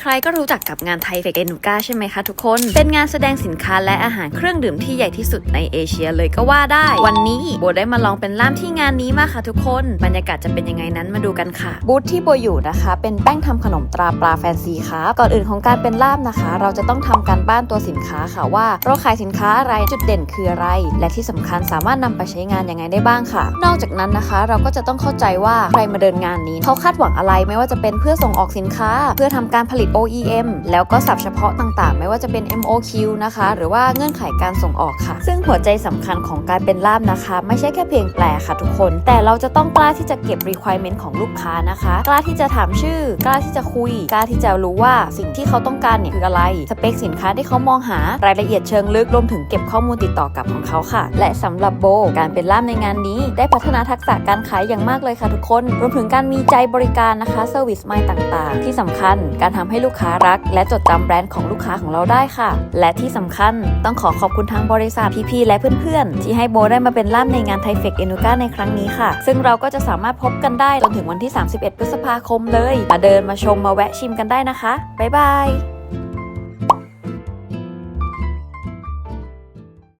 ใครก็รู้จักกับงานไทเฟกเอนูกาใช่ไหมคะทุกคน เป็นงานแสดงสินค้าและอาหารเครื่องดื่มที่ใหญ่ที่สุดในเอเชียเลยก็ว่าได้ วันนี้โบได้มาลองเป็นล่ามที่งานนี้มาค่ะทุกคน บรรยากาศจะเป็นยังไงนั้นมาดูกันค่ะ บูธที่โบอยู่นะคะ เป็นแป้งทำขนมตราปลาแฟนซีครับก่อนอื่นของการเป็นล่ามนะคะ เราจะต้องทำการบ้านตัวสินค้าค่ะว่าเราขายสินค้าอะไรจุดเด่นคืออะไร และที่สำคัญสามารถนำไปใช้งานยังไงได้บ้างค่ะ นอกจากนั้นนะคะ เราก็จะต้องเข้าใจว่าใครมาเดินงานนี้เขาคาดหวังอะไรไม่ว่าจะเป็นเพื่อส่งออกสินค้า เพื่อทำการผลิต OEM แล้วก็ศัพท์เฉพาะต่างๆ ไม่ว่าจะเป็น MOQ นะคะ หรือว่าเงื่อนไขการส่งออกค่ะ ซึ่งหัวใจสำคัญของการเป็นล่ามนะคะ ไม่ใช่แค่เพียงแปลค่ะทุกคน แต่เราจะต้องกล้าที่จะเก็บ requirement ของลูกค้านะคะ กล้าที่จะถามชื่อ กล้าที่จะคุย กล้าที่จะรู้ว่าสิ่งที่เขาต้องการเนี่ยคืออะไร สเปคสินค้าที่เขามองหารายละเอียดเชิงลึกรวมถึงเก็บข้อมูลติดต่อกับของเขาค่ะ และสำหรับโบ การเป็นล่ามในงานนี้ ได้พัฒนาทักษะการขายอย่างมากเลยค่ะทุกคน รวมถึงการมีใจบริการนะคะเซอร์วิสไมล์ต่างๆ ที่สำคัญการทำให้ลูกค้ารัก และจดจำแบรนด์ของลูกค้าของเราได้ค่ะ และที่สำคัญต้องขอขอบคุณทางบริษัทพี่ๆและเพื่อนๆ ที่ให้โบได้มาเป็นล่ามในงานไทเฟกเอนูกาในครั้งนี้ค่ะ ซึ่งเราก็จะสามารถพบกันได้จนถึงวันที่ 31 พฤษภาคมเลย มาเดินมาชมมาแวะชิมกันได้นะคะบ๊ายบาย